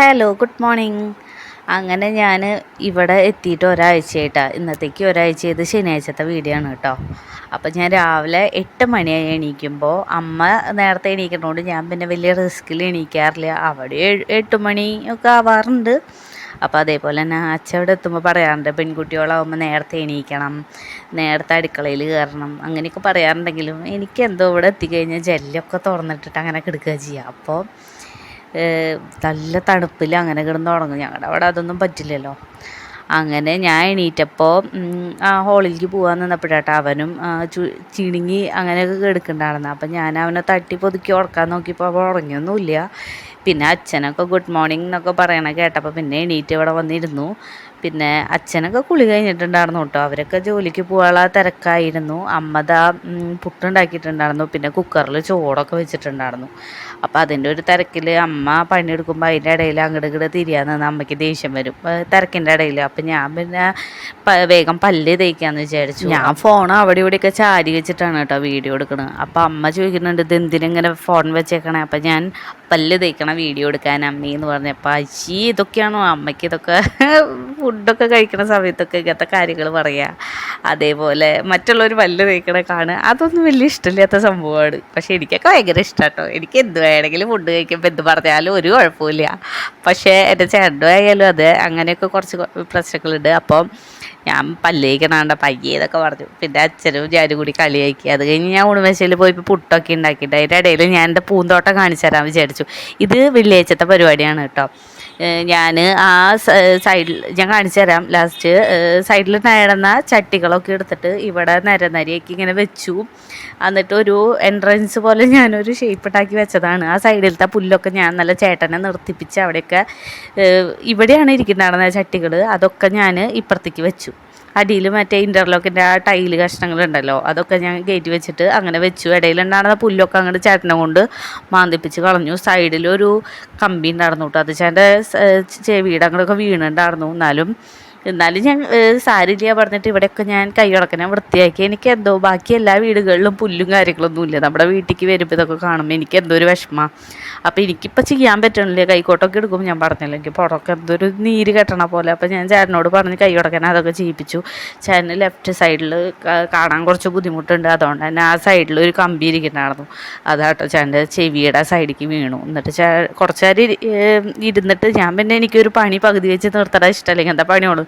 Hello good morning അങ്ങനെ ഞാൻ ഇവിടെ എത്തിയിട്ട് ഒരാഴ്ചയായിട്ടാണ് ഇന്നത്തേക്ക് ഒരാഴ്ച ഇത് ശനിയാഴ്ചത്തെ വീഡിയോ ആണ് കേട്ടോ. അപ്പോൾ ഞാൻ രാവിലെ എട്ട് മണിയായി എണീക്കുമ്പോൾ അമ്മ നേരത്തെ എണീക്കുന്നതുകൊണ്ട് ഞാൻ പിന്നെ വലിയ റിസ്കിൽ എണീക്കാറില്ല. അവിടെ എട്ട് മണി ഒക്കെ ആവാറുണ്ട്. അപ്പോൾ അതേപോലെ തന്നെ അവിടെ എത്തുമ്പോൾ പറയാറുണ്ട് പെൺകുട്ടികളാവുമ്പോൾ നേരത്തെ എണീക്കണം നേരത്തെ അടുക്കളയിൽ കയറണം അങ്ങനെയൊക്കെ പറയാറുണ്ടെങ്കിലും എനിക്കെന്തോ ഇവിടെ എത്തിക്കഴിഞ്ഞാൽ ജെല്ലൊക്കെ തുറന്നിട്ടിട്ട് അങ്ങനെ കിടക്കുക ചെയ്യുക അപ്പോൾ നല്ല തണുപ്പിൽ അങ്ങനെ കിടന്ന് ഉറങ്ങും. ഞങ്ങളുടെ അവിടെ അതൊന്നും പറ്റില്ലല്ലോ. അങ്ങനെ ഞാൻ എണീറ്റപ്പോൾ ആ ഹോളിലേക്ക് പോകാൻ നിന്നപ്പോഴാട്ടോ അവനും ചു- ചിണുങ്ങി അങ്ങനെയൊക്കെ കിടക്കുന്നുണ്ടായിരുന്നു അപ്പം ഞാൻ അവനെ തട്ടി പൊതുക്കി ഉറക്കാൻ നോക്കിയപ്പോൾ അവൻ ഉറങ്ങിയൊന്നുമില്ല. പിന്നെ അച്ഛനൊക്കെ ഗുഡ് മോർണിംഗ് എന്നൊക്കെ പറയണ കേട്ടപ്പോൾ പിന്നെ എണീറ്റ് ഇവിടെ വന്നിരുന്നു. പിന്നെ അച്ഛനൊക്കെ കുളി കഴിഞ്ഞിട്ടുണ്ടായിരുന്നു കേട്ടോ. അവരൊക്കെ ജോലിക്ക് പോകാനുള്ള തിരക്കായിരുന്നു. അമ്മ പുട്ടുണ്ടാക്കിയിട്ടുണ്ടായിരുന്നു. പിന്നെ കുക്കറിൽ ചോറൊക്കെ വെച്ചിട്ടുണ്ടായിരുന്നു. അപ്പോൾ അതിന്റെ ഒരു തിരക്കിൽ അമ്മ പണിയെടുക്കുമ്പോൾ അതിന്റെ ഇടയിൽ അങ്ങോട്ട് ഇങ്ങോട്ട് തിരിയാൻ നിന്ന് അമ്മയ്ക്ക് ദേഷ്യം വരും. തിരക്കിന്റെ ഇടയിൽ. അപ്പം ഞാൻ പിന്നെ വേഗം പല്ല് തേക്കാന്ന് വിചാരിച്ചു. ഞാൻ ഫോൺ അവിടെ ഇവിടെയൊക്കെ ചാരി വെച്ചിട്ടാണ് കേട്ടോ വീഡിയോ എടുക്കുന്നത് അപ്പോൾ അമ്മ ചോദിക്കുന്നുണ്ട് ഇത് എന്തിനെങ്ങനെ ഫോൺ വെച്ചേക്കണേ? അപ്പം ഞാൻ പല്ല് തേക്കണ വീഡിയോ എടുക്കാൻ അമ്മയെന്ന് എന്ന് പറഞ്ഞപ്പോൾ അശി ഇതൊക്കെയാണോ? അമ്മയ്ക്ക് ഇതൊക്കെ ഫുഡൊക്കെ കഴിക്കണ സമയത്തൊക്കെ ഇങ്ങനത്തെ കാര്യങ്ങൾ പറയുക അതേപോലെ മറ്റുള്ളവർ പല്ല് തേക്കണ കാണുക. അതൊന്നും വലിയ ഇഷ്ടമില്ലാത്ത സംഭവമാണ്. പക്ഷേ എനിക്കൊക്കെ ഭയങ്കര ഇഷ്ടം കേട്ടോ എനിക്ക് എന്ത് വേണമെങ്കിലും ഫുഡ് കഴിക്കുമ്പോൾ എന്ത് പറഞ്ഞാലും ഒരു കുഴപ്പമില്ല പക്ഷേ എന്റെ ചേട്ടൻ ആയാലും അതെ അങ്ങനെയൊക്കെ കുറച്ച് പ്രശ്നങ്ങളുണ്ട്. അപ്പം ഞാൻ പല്ലേക്കണാണ്ട പയ്യേതൊക്കെ പറഞ്ഞു. പിന്നെ അച്ഛനും ഞാനും കൂടി കളിയാക്കി അത് കഴിഞ്ഞ് ഞാൻ ഉണിമേശയിൽ പോയി പുട്ടൊക്കെ ഉണ്ടാക്കിയിട്ട് അതിന്റെ ഇടയിൽ ഞാൻ എന്റെ പൂന്തോട്ടം കാണിച്ചു തരാൻ വിചാരിച്ചു. ഇത് വെള്ളിയാഴ്ചത്തെ പരിപാടിയാണ് കേട്ടോ. ഞാൻ ആ സൈഡിൽ ഞാൻ കാണിച്ചു തരാം ലാസ്റ്റ് സൈഡിൽ നേടുന്ന ചട്ടികളൊക്കെ എടുത്തിട്ട് ഇവിടെ നിരനരിയൊക്കെ ഇങ്ങനെ വെച്ചു. എന്നിട്ട് ഒരു എൻട്രൻസ് പോലെ ഞാനൊരു ഷേപ്പ് ഉണ്ടാക്കി വെച്ചതാണ്. ആ സൈഡിലത്തെ പുല്ലൊക്കെ ഞാൻ നല്ല ചേട്ടനെ നിർത്തിപ്പിച്ച് അവിടെയൊക്കെ ഇവിടെയാണ് ഇരിക്കുന്നുണ്ടായിരുന്ന ചട്ടികൾ അതൊക്കെ ഞാൻ ഇപ്പുറത്തേക്ക് വെച്ചു. അടിയിൽ മറ്റേ ഇന്റർലോക്കിന്റെ ആ ടൈൽ കഷ്ണങ്ങളുണ്ടല്ലോ അതൊക്കെ ഞാൻ കയറ്റി വെച്ചിട്ട് അങ്ങനെ വെച്ചു. ഇടയിലുണ്ടായിരുന്ന പുല്ലൊക്കെ അങ്ങോട്ട് ചേട്ടനെ കൊണ്ട് മാന്തിപ്പിച്ച് കളഞ്ഞു. സൈഡിലൊരു കമ്പി ഉണ്ടായിരുന്നു കേട്ടോ. അത് ചേട്ടന്റെ ചെവിയുടെ അങ്ങോട്ടൊക്കെ വീണുണ്ടായിരുന്നു എന്നാലും എന്നാലും ഞാൻ സാരില്ല പറഞ്ഞിട്ട് ഇവിടെയൊക്കെ ഞാൻ കൈ കിടക്കനെ വൃത്തിയാക്കി. എനിക്ക് എന്തോ ബാക്കി എല്ലാ വീടുകളിലും പുല്ലും കാര്യങ്ങളൊന്നും ഇല്ല. നമ്മുടെ വീട്ടിലേക്ക് വരുമ്പോൾ ഇതൊക്കെ കാണുമ്പോൾ എനിക്ക് എന്തോ ഒരു വിഷമമാണ് അപ്പോൾ എനിക്കിപ്പോൾ ചെയ്യാൻ പറ്റണില്ല. കൈക്കോട്ടൊക്കെ എടുക്കുമ്പോൾ ഞാൻ പറഞ്ഞില്ല. എനിക്ക് പുറമൊക്കെ എന്തോ ഒരു നീര് കെട്ടണ പോലെ. അപ്പോൾ ഞാൻ ചേട്ടനോട് പറഞ്ഞ് കൈ കിടക്കനെ അതൊക്കെ ചെയ്യിപ്പിച്ചു. ചേട്ടന് ലെഫ്റ്റ് സൈഡിൽ കാണാൻ കുറച്ച് ബുദ്ധിമുട്ടുണ്ട്. അതുകൊണ്ട് തന്നെ ആ സൈഡിൽ ഒരു കമ്പി ഇരിക്കുന്നുണ്ടായിരുന്നു. അതാട്ടോ ചേട്ടന്റെ ചെവിയുടെ സൈഡിലേക്ക് വീണു. എന്നിട്ട് ചേ കുറച്ച് ഇരുന്നിട്ട് ഞാൻ പിന്നെ എനിക്കൊരു പണി പകുതി വെച്ച് നിർത്തണ ഇഷ്ടമല്ലെങ്കിൽ എന്താ പണിയോളൂ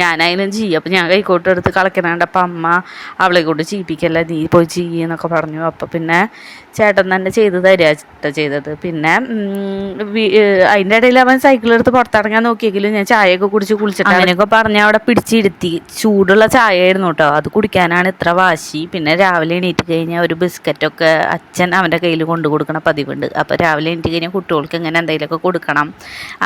ഞാനായാലും ചെയ്യും. അപ്പം ഞാൻ കൈക്കോട്ട് എടുത്ത് കളിക്കുന്നുണ്ട് അപ്പം അമ്മ അവളെ കൊണ്ട് ചെയ്യിപ്പിക്കല്ല നീ പോയി ചെയ്യുന്നൊക്കെ പറഞ്ഞു. അപ്പം പിന്നെ ചേട്ടൻ തന്നെ ചെയ്ത് തരിക ചെയ്തത്. പിന്നെ അതിന്റെ ഇടയിൽ അവൻ സൈക്കിൾ എടുത്ത് പുറത്തിറങ്ങാൻ നോക്കിയെങ്കിലും ഞാൻ ചായയൊക്കെ കുടിച്ച് കുളിച്ചിട്ട് അങ്ങനെയൊക്കെ പറഞ്ഞ് അവിടെ പിടിച്ചിരുത്തി. ചൂടുള്ള ചായ ആയിരുന്നു കേട്ടോ അത് കുടിക്കാനാണ് ഇത്ര വാശി. പിന്നെ രാവിലെ എണീറ്റ് കഴിഞ്ഞാൽ ഒരു ബിസ്ക്കറ്റൊക്കെ അച്ഛൻ അവന്റെ കയ്യിൽ കൊണ്ടു കൊടുക്കണ പതിവുണ്ട്. അപ്പോൾ രാവിലെ എണീറ്റ് കഴിഞ്ഞാൽ കുട്ടികൾക്ക് ഇങ്ങനെ എന്തെങ്കിലുമൊക്കെ കൊടുക്കണം.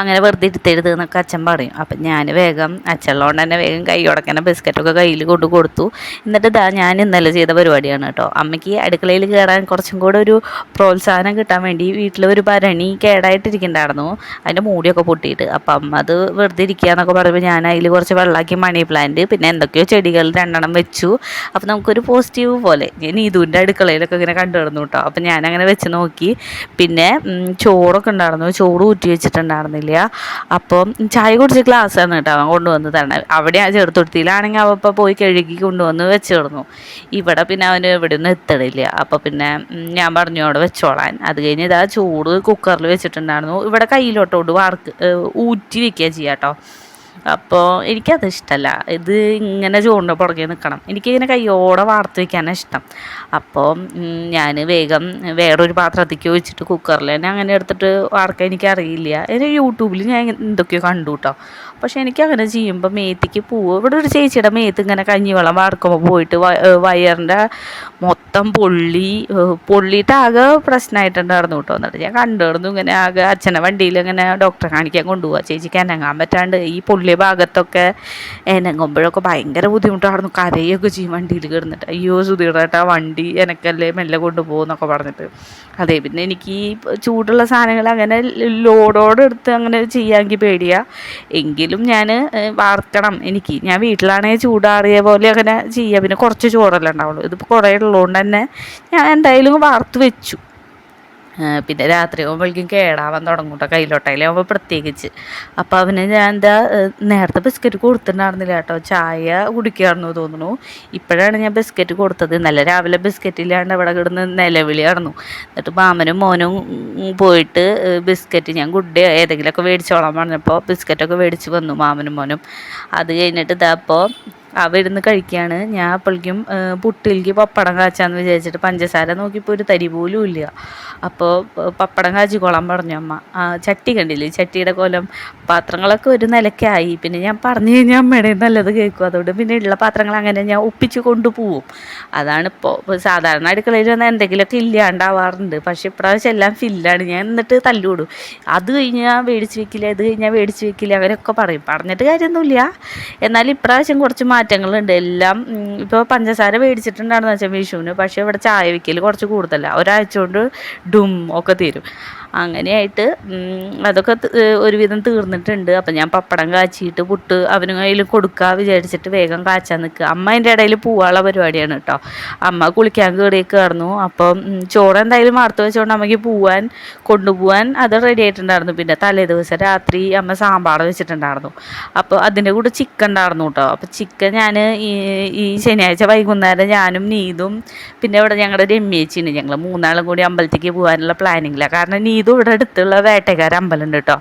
അങ്ങനെ വെറുതെ ഇരുത്തരുത് എന്നൊക്കെ അച്ഛൻ പറയും. അപ്പം ഞാൻ വേഗം അച്ഛനുള്ളതുകൊണ്ട് തന്നെ വേഗം കൈ ഉടക്കണ ബിസ്ക്കറ്റൊക്കെ കയ്യിൽ കൊണ്ട് കൊടുത്തു. എന്നിട്ട് ഇതാ ഞാൻ ഇന്നലെ ചെയ്ത പരിപാടിയാണ് കേട്ടോ. അമ്മയ്ക്ക് അടുക്കളയിൽ കയറാൻ കുറച്ചും കൂടെ ഒരു പ്രോത്സാഹനം കിട്ടാൻ വേണ്ടി വീട്ടിൽ ഒരു ഭരണി കേടായിട്ടിരിക്കണ്ടായിരുന്നു അതിന്റെ മൂടിയൊക്കെ പൊട്ടിയിട്ട്. അപ്പം അമ്മ അത് വെറുതെ ഇരിക്കുക എന്നൊക്കെ പറയുമ്പോൾ ഞാൻ അതിൽ കുറച്ച് വെള്ളമാക്കി മണി പ്ലാന്റ് പിന്നെ എന്തൊക്കെയോ ചെടികൾ രണ്ടെണ്ണം വെച്ചു. അപ്പോൾ നമുക്കൊരു പോസിറ്റീവ് പോലെ. ഞാൻ ഇതുവിന്റെ അടുക്കളയിലൊക്കെ ഇങ്ങനെ കണ്ടു കിടന്നു കേട്ടോ. അപ്പം ഞാനങ്ങനെ വെച്ച് നോക്കി. പിന്നെ ചോറൊക്കെ ഉണ്ടായിരുന്നു. ചോറ് ഊറ്റി വെച്ചിട്ടുണ്ടായിരുന്നില്ല. അപ്പം ചായ കുടിച്ച ഗ്ലാസ്സാണ് കേട്ടോ കൊണ്ടുവന്ന് തന്നെ. അവിടെ ആ ചെറുത്തൊട്ടിയിലാണെങ്കിൽ അവ ഇപ്പോൾ പോയി കഴുകി കൊണ്ടുവന്ന് വെച്ച് കിടന്നു. ഇവിടെ പിന്നെ അവന് എവിടെ ഒന്നും എത്തണില്ല. അപ്പോൾ പിന്നെ ഞാൻ പറഞ്ഞു അവിടെ വെച്ചോളാൻ. അത് കഴിഞ്ഞ് ഇതാ ചൂട് കുക്കറിൽ വെച്ചിട്ടുണ്ടായിരുന്നു. ഇവിടെ കയ്യിലോട്ടോട് വാർക്ക് ഊറ്റി വെക്കുക ചെയ്യാം കേട്ടോ അപ്പോൾ എനിക്കത് ഇഷ്ടമല്ല ഇത് ഇങ്ങനെ ചൂണ്ട പുറകെ നിൽക്കണം. എനിക്കിങ്ങനെ കയ്യോടെ വാർത്ത് വയ്ക്കാനാണ് ഇഷ്ടം. അപ്പോൾ ഞാൻ വേഗം വേറൊരു പാത്രത്തേക്ക് ഒഴിച്ചിട്ട് കുക്കറിൽ തന്നെ അങ്ങനെ എടുത്തിട്ട് വാർക്കാൻ എനിക്കറിയില്ല. എനിക്ക് യൂട്യൂബിൽ ഞാൻ എന്തൊക്കെയോ കണ്ടു കേട്ടോ പക്ഷേ എനിക്ക് അങ്ങനെ ചെയ്യുമ്പോൾ മേത്തിക്ക് പൂവ് ഇവിടെ ഒരു ചേച്ചിയുടെ മേത്ത് ഇങ്ങനെ കഞ്ഞിവെള്ളം വാർക്കുമ്പോൾ പോയിട്ട് വയറിന്റെ മൊത്തം പൊള്ളി പൊള്ളിയിട്ട് ആകെ പ്രശ്നമായിട്ടുണ്ടായിരുന്നു കേട്ടോ എന്നിട്ട് ഞാൻ കണ്ടിരുന്നു ഇങ്ങനെ ആകെ അച്ഛനെ വണ്ടിയിൽ ഇങ്ങനെ ഡോക്ടറെ കാണിക്കാൻ കൊണ്ടുപോകുക ചേച്ചിക്ക് അനങ്ങാൻ പറ്റാണ്ട് ഈ പൊള്ളിയ ഭാഗത്തൊക്കെ എനങ്ങുമ്പോഴൊക്കെ ഭയങ്കര ബുദ്ധിമുട്ടായിരുന്നു. കരയൊക്കെ ചെയ്യും വണ്ടിയിൽ കിടന്നിട്ട്. അയ്യോ സുധീറേട്ടാ വണ്ടി എനക്കല്ലേ മെല്ലെ കൊണ്ടുപോകുന്നൊക്കെ പറഞ്ഞിട്ട്. അതെ പിന്നെ എനിക്ക് ഈ ചൂടുള്ള സാധനങ്ങൾ അങ്ങനെ ലോഡോടെ എടുത്ത് അങ്ങനെ ചെയ്യാമെങ്കിൽ പേടിയാ. എങ്കിലും ഞാൻ വാർക്കണം. എനിക്ക് ഞാൻ വീട്ടിലാണെങ്കിൽ ചൂടാറിയ പോലെ അങ്ങനെ ചെയ്യുക പിന്നെ കുറച്ച് ചോറല്ലേ ഉണ്ടാവുള്ളൂ. ഇതിപ്പോൾ കുറേ ഉള്ളതുകൊണ്ട് തന്നെ ഞാൻ എന്തായാലും വാർത്ത് വെച്ചു. പിന്നെ രാത്രി ആകുമ്പോഴേക്കും കേടാവാൻ തുടങ്ങും കേട്ടോ കയ്യിലോട്ടയിലാവുമ്പോൾ പ്രത്യേകിച്ച്. അപ്പോൾ അവന് ഞാൻ എന്താ നേരത്തെ ബിസ്ക്കറ്റ് കൊടുത്തിട്ടുണ്ടായിരുന്നില്ല കേട്ടോ ചായ കുടിക്കുകയായിരുന്നു തോന്നുന്നു. ഇപ്പോഴാണ് ഞാൻ ബിസ്ക്കറ്റ് കൊടുത്തത്. ഇന്നലെ രാവിലെ ബിസ്ക്കറ്റ് ഇല്ലാണ്ട് അവിടെ കിടന്ന് നിലവിളി നിലവിളിയായിരുന്നു എന്നിട്ട് മാമനും മോനും പോയിട്ട് ബിസ്ക്കറ്റ് ഞാൻ ഗുഡ് ഏതെങ്കിലുമൊക്കെ മേടിച്ചോളാൻ പറഞ്ഞപ്പോൾ ബിസ്ക്കറ്റൊക്കെ മേടിച്ച് വന്നു മാമനും മോനും. അത് കഴിഞ്ഞിട്ട് ഇതാ അപ്പോൾ അവ ഇരുന്ന് കഴിക്കുകയാണ് ഞാൻ അപ്പോഴേക്കും പുട്ടിലേക്ക് പപ്പടം കാച്ചാന്ന് വിചാരിച്ചിട്ട് പഞ്ചസാര നോക്കിയപ്പോൾ ഒരു തരി പോലും ഇല്ല. അപ്പോൾ പപ്പടം കാച്ചിക്കോളാൻ പറഞ്ഞു അമ്മ. ചട്ടി കണ്ടില്ലേ? ചട്ടിയുടെ കോലം പാത്രങ്ങളൊക്കെ ഒരു നിലയ്ക്കായി. പിന്നെ ഞാൻ പറഞ്ഞു കഴിഞ്ഞാൽ അമ്മയുടെ നല്ലത് കേൾക്കും. അതുകൊണ്ട് പിന്നെ ഉള്ള പാത്രങ്ങൾ അങ്ങനെ ഞാൻ ഒപ്പിച്ച് കൊണ്ടുപോകും അതാണ് ഇപ്പോൾ സാധാരണ അടുക്കളയിൽ വന്നാൽ എന്തെങ്കിലുമൊക്കെ ഇല്ലാണ്ടാവാറുണ്ട്. പക്ഷേ ഇപ്രാവശ്യം എല്ലാം ഫില്ലാണ്. ഞാൻ എന്നിട്ട് തല്ലുകൂടും അത് കഴിഞ്ഞാൽ മേടിച്ച് വെക്കില്ല ഇത് കഴിഞ്ഞാൽ മേടിച്ച് വെക്കില്ല അവരൊക്കെ പറയും. പറഞ്ഞിട്ട് കാര്യമൊന്നുമില്ല. എന്നാലും ഇപ്രാവശ്യം കുറച്ച് മാറ്റങ്ങളുണ്ട്. എല്ലാം ഇപ്പോൾ പഞ്ചസാര മേടിച്ചിട്ടുണ്ടായിരുന്നു വെച്ചാൽ വിഷുവിന് പക്ഷേ ഇവിടെ ചായ വിൽക്കൽ കുറച്ച് കൂടുതലാണ് ഒരാഴ്ച കൊണ്ട് ഡും ഒക്കെ തീരും. അങ്ങനെയായിട്ട് അതൊക്കെ ഒരുവിധം തീർന്നിട്ടുണ്ട്. അപ്പം ഞാൻ പപ്പടം കാച്ചിയിട്ട് പുട്ട് അവന് കയ്യിൽ കൊടുക്കുക വിചാരിച്ചിട്ട് വേഗം കാച്ചാൻ നിൽക്കുക അമ്മ അതിന്റെ ഇടയിൽ പോവാനുള്ള പരിപാടിയാണ് കേട്ടോ അമ്മ കുളിക്കാൻ കയറി കയറുന്നു അപ്പം ചോറ് എന്തായാലും മാർത്ത് വെച്ചുകൊണ്ട് അമ്മയ്ക്ക് പോവാൻ കൊണ്ടുപോവാൻ അത് റെഡി ആയിട്ടുണ്ടായിരുന്നു. പിന്നെ തലേ ദിവസം രാത്രി അമ്മ സാമ്പാർ വെച്ചിട്ടുണ്ടായിരുന്നു. അപ്പോൾ അതിന്റെ കൂടെ ചിക്കൻ ഉണ്ടായിരുന്നു കേട്ടോ അപ്പോൾ ചിക്കൻ ഞാൻ ഈ ശനിയാഴ്ച വൈകുന്നേരം ഞാനും നീതും പിന്നെ ഇവിടെ ഞങ്ങളുടെ രമ്യേച്ചിയുണ്ട്. ഞങ്ങൾ മൂന്നാളും കൂടി അമ്പലത്തേക്ക് പോകാനുള്ള പ്ലാനിങ്ങില്ല കാരണം നീതും ഇവിടെ അടുത്തുള്ള വേട്ടക്കാര അമ്പലം ഉണ്ട് കേട്ടോ.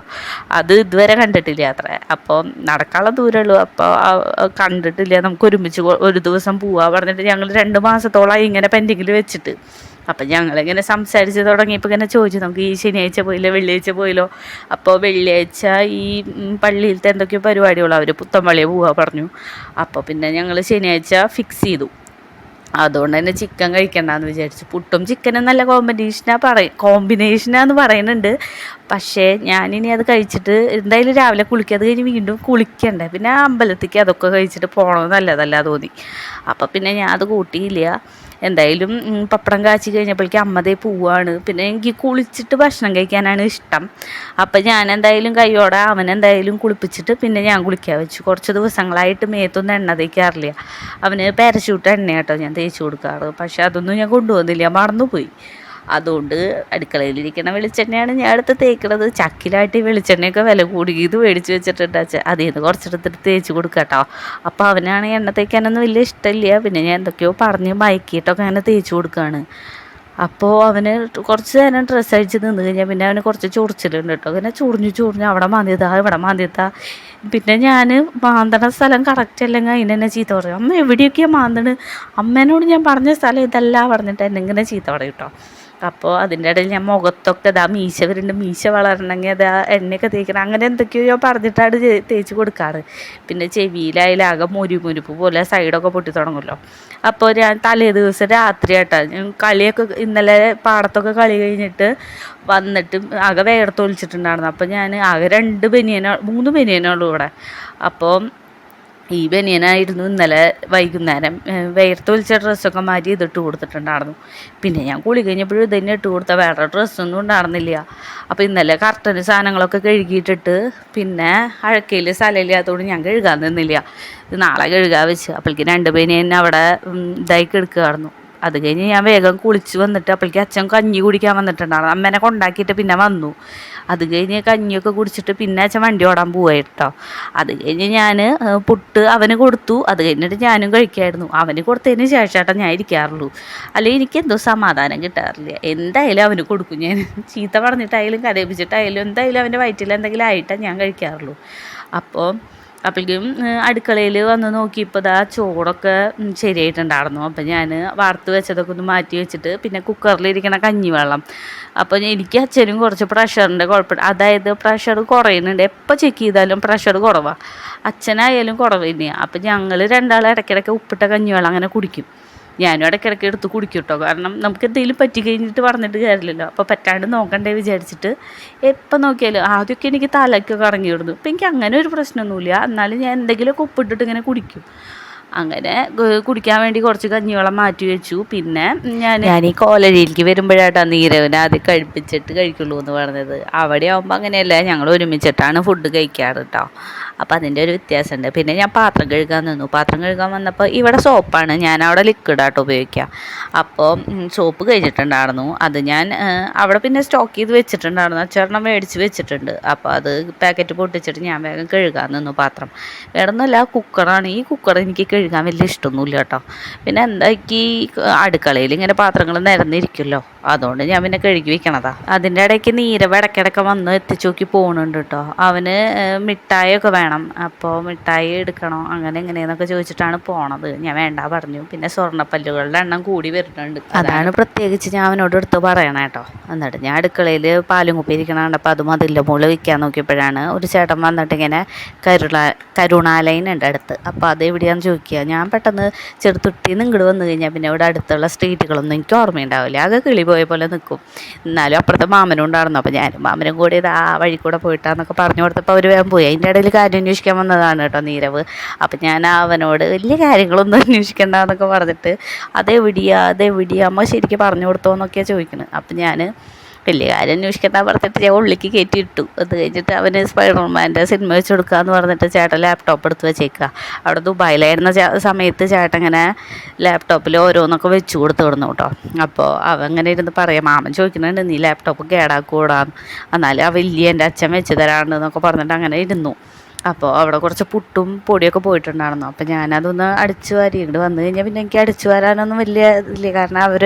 അത് ഇതുവരെ കണ്ടിട്ടില്ല അത്ര. അപ്പോൾ നടക്കാനുള്ള ദൂരമുള്ളൂ അപ്പോൾ കണ്ടിട്ടില്ല. നമുക്ക് ഒരുമിച്ച് ഒരു ദിവസം പോവാ പറഞ്ഞിട്ട് ഞങ്ങൾ രണ്ട് മാസത്തോളമായി ഇങ്ങനെ പെൻഡിങ്ങിൽ വെച്ചിട്ട്. അപ്പം ഞങ്ങളിങ്ങനെ സംസാരിച്ച് തുടങ്ങിയപ്പോൾ ഇങ്ങനെ ചോദിച്ചു. നമുക്ക് ഈ ശനിയാഴ്ച പോയില്ലോ? വെള്ളിയാഴ്ച പോയില്ലോ? അപ്പോൾ വെള്ളിയാഴ്ച ഈ പള്ളിയിലത്തെ എന്തൊക്കെയോ പരിപാടികളോ അവർ പുത്തമ്പള്ളിയെ പോവാ പറഞ്ഞു. അപ്പോൾ പിന്നെ ഞങ്ങൾ ശനിയാഴ്ച ഫിക്സ് ചെയ്തു. അതുകൊണ്ട് തന്നെ ചിക്കൻ കഴിക്കണ്ടെന്ന് വിചാരിച്ചു. പുട്ടും ചിക്കനും നല്ല കോമ്പിനേഷനാണ് പറ കോമ്പിനേഷനാന്ന് പറയുന്നുണ്ട്. പക്ഷേ ഞാനിനി അത് കഴിച്ചിട്ട് എന്തായാലും രാവിലെ കുളിക്കാതെ കഴിഞ്ഞ് വീണ്ടും കുളിക്കണ്ടേ. പിന്നെ അമ്പലത്തേക്ക് അതൊക്കെ കഴിച്ചിട്ട് പോകണമെന്ന് നല്ലതല്ല തോന്നി. അപ്പം പിന്നെ ഞാൻ അത് കൂട്ടിയില്ല. എന്തായാലും പപ്പടം കാച്ചി കഴിഞ്ഞപ്പോഴേക്കും അമ്മതേ പോവാണ്. പിന്നെ എനിക്ക് കുളിച്ചിട്ട് ഭക്ഷണം കഴിക്കാനാണ് ഇഷ്ടം. അപ്പം ഞാൻ എന്തായാലും കൈയോടെ അവൻ എന്തായാലും കുളിപ്പിച്ചിട്ട് പിന്നെ ഞാൻ കുളിക്കാൻ വെച്ചു. കുറച്ച് ദിവസങ്ങളായിട്ട് മേത്തൊന്നും എണ്ണ തേക്കാറില്ല. അവന് പാരഷൂട്ട് എണ്ണയാട്ടോ ഞാൻ തേച്ച് കൊടുക്കാറ്. പക്ഷെ അതൊന്നും ഞാൻ കൊണ്ടുവന്നില്ല. മറന്നുപോയി. അതുകൊണ്ട് അടുക്കളയിലിരിക്കുന്ന വെളിച്ചെണ്ണയാണ് ഞാൻ എടുത്ത് തേക്കണത്. ചക്കിലാട്ടി വെളിച്ചെണ്ണയൊക്കെ വില കൂടി ഇത് മേടിച്ച് വെച്ചിട്ടുണ്ട് അച്ഛൻ. അതിൽ നിന്ന് കുറച്ചെടുത്തിട്ട് തേച്ച് കൊടുക്കാം കേട്ടോ. അപ്പോൾ അവനാണ് എണ്ണ തേക്കാനൊന്നും വലിയ ഇഷ്ടമില്ല. പിന്നെ ഞാൻ എന്തൊക്കെയോ പറഞ്ഞ് മയക്കിയിട്ടൊക്കെ അങ്ങനെ തേച്ച് കൊടുക്കുകയാണ് അപ്പോൾ അവന് കുറച്ച് നേരം ഡ്രസ്സ് അഴിച്ച് നിന്ന് കഴിഞ്ഞാൽ പിന്നെ അവന് കുറച്ച് ചൊറിച്ചിലുണ്ട് കേട്ടോ. അങ്ങനെ ചൊറിഞ്ഞു ചൊറിഞ്ഞു അവിടെ മാന്തിയതാ ഇവിടെ മാന്തിയതാ പിന്നെ ഞാൻ മാന്തണ സ്ഥലം കറക്റ്റ് അല്ലെങ്കിൽ അതിന് തന്നെ ചീത്ത പറയും. അമ്മ എവിടെയൊക്കെയാണ് മാന്തണ്? അമ്മേനോട് ഞാൻ പറഞ്ഞ സ്ഥലം ഇതല്ല പറഞ്ഞിട്ട് എന്നെ ഇങ്ങനെ ചീത്ത പറയും കേട്ടോ. അപ്പോൾ അതിന്റെ ഇടയിൽ ഞാൻ മുഖത്തൊക്കെ ഇതാ മീശ വരുന്നുണ്ട്. മീശ വളരണമെങ്കിൽ അതാ എണ്ണയൊക്കെ തേക്കണം. അങ്ങനെ എന്തൊക്കെയോ പറഞ്ഞിട്ടാണ് തേച്ച് കൊടുക്കാറ്. പിന്നെ ചെവിയിലായാലും ആകെ മുരുമുരുപ്പ് പോലെ സൈഡൊക്കെ പൊട്ടി തുടങ്ങുമല്ലോ. അപ്പോൾ ഞാൻ തലേ ദിവസം രാത്രി ആയിട്ടാ കളിയൊക്കെ ഇന്നലെ പാടത്തൊക്കെ കളി കഴിഞ്ഞിട്ട് വന്നിട്ട് ആകെ വേർത്തൊലിച്ചിട്ടുണ്ടായിരുന്നു. അപ്പോൾ ഞാൻ ആകെ രണ്ട് ബനിയനോ മൂന്ന് ബനിയനുള്ളൂ ഇവിടെ. അപ്പോൾ ഈ ബനിയനായിരുന്നു ഇന്നലെ വൈകുന്നേരം. വെയർത്ത് വലിച്ച ഡ്രസ്സൊക്കെ മാറ്റി ഇതിട്ട് കൊടുത്തിട്ടുണ്ടായിരുന്നു. പിന്നെ ഞാൻ കുളി കഴിഞ്ഞപ്പോഴും ഇതന്നെ ഇട്ട് കൊടുത്ത. വേറെ ഡ്രസ്സൊന്നും ഉണ്ടായിരുന്നില്ല. അപ്പോൾ ഇന്നലെ കർട്ടന് സാധനങ്ങളൊക്കെ കഴുകിയിട്ടിട്ട് പിന്നെ അഴക്കയിൽ സ്ഥലമില്ലാത്തതുകൊണ്ട് ഞാൻ കഴുകാൻ നിന്നില്ല. ഇത് നാളെ കഴുകാൻ വെച്ച്. അപ്പോഴേക്കും രണ്ട് ബനിയൻ അവിടെ ഇതായി കിടക്കുകയായിരുന്നു. അത് കഴിഞ്ഞ് ഞാൻ വേഗം കുളിച്ച് വന്നിട്ട് അപ്പോഴേക്ക് അച്ഛൻ കഞ്ഞി കുടിക്കാൻ വന്നിട്ടുണ്ടായിരുന്നു അമ്മേനെ കൊണ്ടാക്കിയിട്ട് പിന്നെ വന്നു. അത് കഴിഞ്ഞ് കഞ്ഞിയൊക്കെ കുടിച്ചിട്ട് പിന്നെ അച്ഛൻ വണ്ടി ഓടാൻ പോവായിട്ടോ അത് കഴിഞ്ഞ് ഞാൻ പുട്ട് അവന് കൊടുത്തു. അത് കഴിഞ്ഞിട്ട് ഞാനും കഴിക്കായിരുന്നു. അവന് കൊടുത്തതിന് ശേഷമായിട്ടാ ഞാൻ ഇരിക്കാറുള്ളൂ. അല്ലെങ്കിൽ എനിക്കെന്തോ സമാധാനം കിട്ടാറില്ല. എന്തായാലും അവന് കൊടുക്കും. ഞാൻ ചീത്ത പറഞ്ഞിട്ടായാലും കരയിപ്പിച്ചിട്ടായാലും എന്തായാലും അവന്റെ വയറ്റിൽ എന്തെങ്കിലും ആയിട്ടാണ് ഞാൻ കഴിക്കാറുള്ളൂ. അപ്പോൾ അപ്പോഴേക്കും അടുക്കളയിൽ വന്ന് നോക്കിയപ്പോൾ ദാ ചോറൊക്കെ ശരിയായിട്ടുണ്ടായിരുന്നു. അപ്പം ഞാൻ വാർത്ത് വെച്ചതൊക്കെ ഒന്ന് മാറ്റി വെച്ചിട്ട് പിന്നെ കുക്കറിലിരിക്കണ കഞ്ഞിവെള്ളം. അപ്പം എനിക്ക് അച്ഛനും കുറച്ച് പ്രഷറിന്റെ കുഴപ്പം അതായത് പ്രഷർ കുറയുന്നുണ്ട്. എപ്പോൾ ചെക്ക് ചെയ്താലും പ്രഷർ കുറവാണ് അച്ഛനായാലും കുറവ് തന്നെയാണ് അപ്പം ഞങ്ങൾ രണ്ടാളും ഇടയ്ക്കിടയ്ക്ക് ഉപ്പിട്ട കഞ്ഞിവെള്ളം അങ്ങനെ കുടിക്കും. ഞാനും ഇടയ്ക്കിടയ്ക്ക് എടുത്ത് കുടിക്കും കേട്ടോ കാരണം നമുക്ക് എന്തെങ്കിലും പറ്റി കഴിഞ്ഞിട്ട് പറഞ്ഞിട്ട് കാര്യമില്ലല്ലോ. അപ്പോൾ പറ്റാണ്ട് നോക്കണ്ടേ വിചാരിച്ചിട്ട് എപ്പോൾ നോക്കിയാലും ആദ്യമൊക്കെ എനിക്ക് തലയ്ക്ക് കറങ്ങി വിടുന്നു ഇപ്പം എനിക്ക് അങ്ങനെ ഒരു പ്രശ്നമൊന്നുമില്ല. എന്നാലും ഞാൻ എന്തെങ്കിലുമൊക്കെ ഉപ്പിട്ടിട്ട് ഇങ്ങനെ കുടിക്കും. അങ്ങനെ കുടിക്കാൻ വേണ്ടി കുറച്ച് കഞ്ഞിവെള്ളം മാറ്റി വെച്ചു. പിന്നെ ഞാൻ ഞാൻ ഈ കോലരിയിലേക്ക് വരുമ്പോഴാട്ടാ നീരവിനെ അത് കഴിപ്പിച്ചിട്ട് കഴിക്കുള്ളൂ എന്ന് പറഞ്ഞത്. അവിടെ ആകുമ്പോൾ അങ്ങനെയല്ല. ഞങ്ങൾ ഒരുമിച്ചിട്ടാണ് ഫുഡ് കഴിക്കാറ് കേട്ടോ അപ്പോൾ അതിന്റെ ഒരു വ്യത്യാസമുണ്ട് പിന്നെ ഞാൻ പാത്രം കഴുകാൻ നിന്നു. പാത്രം കഴുകാൻ വന്നപ്പോൾ ഇവിടെ സോപ്പാണ്. ഞാൻ അവിടെ ലിക്വിഡായിട്ട് ഉപയോഗിക്കുക അപ്പോൾ സോപ്പ് കഴിച്ചിട്ടുണ്ടായിരുന്നു അത് ഞാൻ അവിടെ പിന്നെ സ്റ്റോക്ക് ചെയ്ത് വെച്ചിട്ടുണ്ടായിരുന്നു. അച്ചേർണം മേടിച്ച് വെച്ചിട്ടുണ്ട്. അപ്പോൾ അത് പാക്കറ്റ് പൊട്ടിച്ചിട്ട് ഞാൻ വേഗം കഴുകാൻ നിന്നു പാത്രം. വേറെ ഒന്നുമല്ല കുക്കറാണ് ഈ കുക്കർ എനിക്ക് കഴുകാൻ വലിയ ഇഷ്ടമൊന്നുമില്ല കേട്ടോ. പിന്നെ എന്താക്കി അടുക്കളയിൽ ഇങ്ങനെ പാത്രങ്ങൾ നിരന്നിരിക്കുമല്ലോ. അതുകൊണ്ട് ഞാൻ പിന്നെ കഴുകി വെക്കണതാ. അതിന്റെ ഇടയ്ക്ക് നീരവ് ഇടയ്ക്കിടയ്ക്ക് വന്ന് എത്തിച്ചു നോക്കി പോകുന്നുണ്ട് കേട്ടോ. അവന് ഏഹ്, മിഠായിയൊക്കെ വേണം. അപ്പോൾ മിഠായി എടുക്കണോ? അങ്ങനെ എങ്ങനെയെന്നൊക്കെ ചോദിച്ചിട്ടാണ് പോണത്. ഞാൻ വേണ്ട പറഞ്ഞു. പിന്നെ സ്വർണപ്പല്ലുകളുടെ എണ്ണം കൂടി വരുന്നുണ്ട്. അതാണ് പ്രത്യേകിച്ച് ഞാൻ അവനോട് എടുത്ത് പറയണം കേട്ടോ എന്നിട്ട് ഞാൻ അടുക്കളയിൽ പാലും കുപ്പി ഇരിക്കണ കണ്ടപ്പോൾ അതും അതിന്റെ മുകളിൽ വിൽക്കാൻ നോക്കിയപ്പോഴാണ് ഒരു ചേട്ടൻ വന്നിട്ട് ഇങ്ങനെ കരുണ കരുണാലയൻ ഉണ്ട് അടുത്ത്. അപ്പോൾ അത് എവിടെയാണെന്ന് ചോദിക്കുക. ഞാൻ പെട്ടെന്ന് ചെറുത്തുട്ടി ഇങ്ങോട്ട് വന്നു കഴിഞ്ഞാൽ പിന്നെ ഇവിടെ അടുത്തുള്ള സ്ട്രീറ്റുകളൊന്നും എനിക്ക് ഓർമ്മയുണ്ടാവില്ല. ആകെ കിളി പോയ പോലെ നിൽക്കും എന്നാലും അപ്പുറത്തെ മാമനും ഉണ്ടായിരുന്നു. അപ്പോൾ ഞാനും മാമനും കൂടി ഇത് ആ വഴി കൂടെ പോയിട്ടാന്നൊക്കെ പറഞ്ഞു കൊടുത്തപ്പോൾ അവർ വേഗം പോയി. അതിന്റെ ഇടയിൽ കാര്യം അന്വേഷിക്കാൻ വന്നതാണ് കേട്ടോ നീരവ്. അപ്പം ഞാൻ അവനോട് വലിയ കാര്യങ്ങളൊന്നും അന്വേഷിക്കണ്ടെന്നൊക്കെ പറഞ്ഞിട്ട് അതേ അതെവിടെയാ അമ്മ ശരിക്കും പറഞ്ഞു കൊടുത്തോ എന്നൊക്കെയാണ് ചോദിക്കുന്നത് അപ്പം ഞാൻ വലിയ കാര്യം അന്വേഷിക്കണ്ട പറഞ്ഞിട്ട് ഞാൻ ഉള്ളിലേക്ക് കയറ്റി ഇട്ടു. അത് കഴിഞ്ഞിട്ട് അവന് സ്പൈഡർമാന്റെ സിനിമ വെച്ച് കൊടുക്കാന്ന് പറഞ്ഞിട്ട് ചേട്ടൻ ലാപ്ടോപ്പ് എടുത്ത് വെച്ചേക്കുക അവിടെ ദുബായിലായിരുന്ന സമയത്ത് ചേട്ടൻ ഇങ്ങനെ ലാപ്ടോപ്പിൽ ഓരോന്നൊക്കെ വെച്ച് കൊടുത്ത് കിടന്നു കേട്ടോ. അപ്പോൾ അവൻ ഇങ്ങനെ ഇരുന്ന് പറയാം മാമൻ ചോദിക്കുന്നുണ്ട് നീ ലാപ്ടോപ്പ് കേടാക്കൂടാന്ന് എന്നാലും ആ വലിയ എന്റെ അച്ഛൻ വെച്ച് തരാണ്ട് എന്നൊക്കെ പറഞ്ഞിട്ട് അങ്ങനെ ഇരുന്നു. അപ്പോൾ അവിടെ കുറച്ച് പുട്ടും പൊടിയൊക്കെ പോയിട്ടുണ്ടായിരുന്നു. അപ്പോൾ ഞാനതൊന്ന് അടിച്ചു വാരി ഇങ്ങോട്ട് വന്നു കഴിഞ്ഞാൽ പിന്നെ എനിക്ക് അടിച്ചു വരാനൊന്നും വലിയ ഇല്ല കാരണം അവർ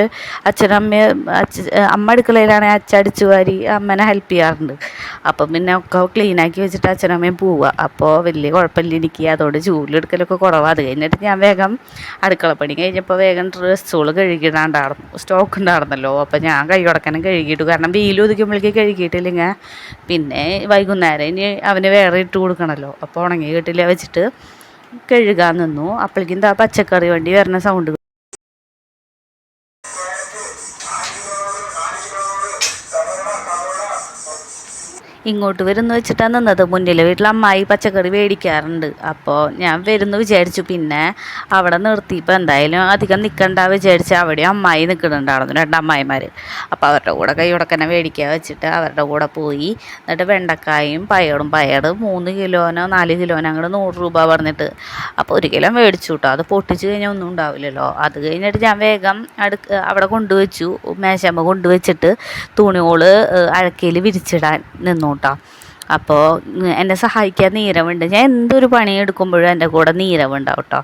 അച്ഛനും അമ്മയും അച്ഛ അമ്മ അടുക്കളയിലാണെങ്കിൽ അച്ഛൻ അടിച്ചു വാരി അമ്മനെ ഹെൽപ്പ് ചെയ്യാറുണ്ട്. അപ്പം പിന്നെ ഒക്കെ ക്ലീനാക്കി വെച്ചിട്ട് അച്ഛനമ്മയും പോവുക അപ്പോൾ വലിയ കുഴപ്പമില്ല. എനിക്ക് അതുകൊണ്ട് ചൂലെടുക്കലൊക്കെ കുറവാണ് അത് കഴിഞ്ഞിട്ട് ഞാൻ വേഗം അടുക്കളപ്പണി കഴിഞ്ഞപ്പോൾ വേഗം ഡ്രസ്സുകൾ കഴുകിയിടാണ്ടായിരുന്നു സ്റ്റോക്ക് ഉണ്ടായിരുന്നല്ലോ. അപ്പോൾ ഞാൻ കൈ ഉടക്കാനും കഴുകിയിട്ടു. കാരണം വെയിൽ ഒതുക്കുമ്പോഴേക്ക് കഴുകിയിട്ടില്ലെങ്കിൽ പിന്നെ വൈകുന്നേരം ഇനി അവന് വേറെ ഇട്ട് കൊടുക്കണമല്ലോ അപ്പോൾ ഉണങ്ങി കിട്ടില്ല വെച്ചിട്ട് കഴുകാൻ നിന്നു. അപ്പോഴേക്കും എന്താ പച്ചക്കറി വണ്ടി വരുന്ന സൗണ്ട് ഇങ്ങോട്ട് വരുന്നു വെച്ചിട്ടാണ് നിന്നത്. മുന്നിൽ വീട്ടിൽ അമ്മായി പച്ചക്കറി മേടിക്കാറുണ്ട്. അപ്പോൾ ഞാൻ വരുന്നു വിചാരിച്ചു. പിന്നെ അവിടെ നിർത്തി. ഇപ്പോൾ എന്തായാലും അധികം നിൽക്കണ്ട വിചാരിച്ച് അവിടെ അമ്മായി നിൽക്കുന്നുണ്ടായിരുന്നു രണ്ട് അമ്മായിമാർ അപ്പോൾ അവരുടെ കൂടെ കൈ ഉടക്കനെ മേടിക്കാൻ വെച്ചിട്ട് അവരുടെ കൂടെ പോയി. എന്നിട്ട് വെണ്ടക്കായും പയറും പയർ മൂന്ന് കിലോനോ നാല് കിലോനോ അങ്ങോട്ട് നൂറ് രൂപ പറഞ്ഞിട്ട് അപ്പോൾ ഒരു കിലോ മേടിച്ചു കേട്ടോ അത് പൊട്ടിച്ച് കഴിഞ്ഞാൽ ഒന്നും ഉണ്ടാവില്ലല്ലോ. അത് കഴിഞ്ഞിട്ട് ഞാൻ വേഗം അടുക്ക അവിടെ കൊണ്ടുവച്ചു. മേശമ്മ കൊണ്ടുവച്ചിട്ട് തുണികൾ അഴക്കയിൽ വിരിച്ചിടാൻ നിന്നു കേട്ടോ അപ്പോൾ എന്നെ സഹായിക്കാൻ നീരവുണ്ട്. ഞാൻ എന്തൊരു പണി എടുക്കുമ്പോഴും എന്റെ കൂടെ നീരവുണ്ടാവും കേട്ടോ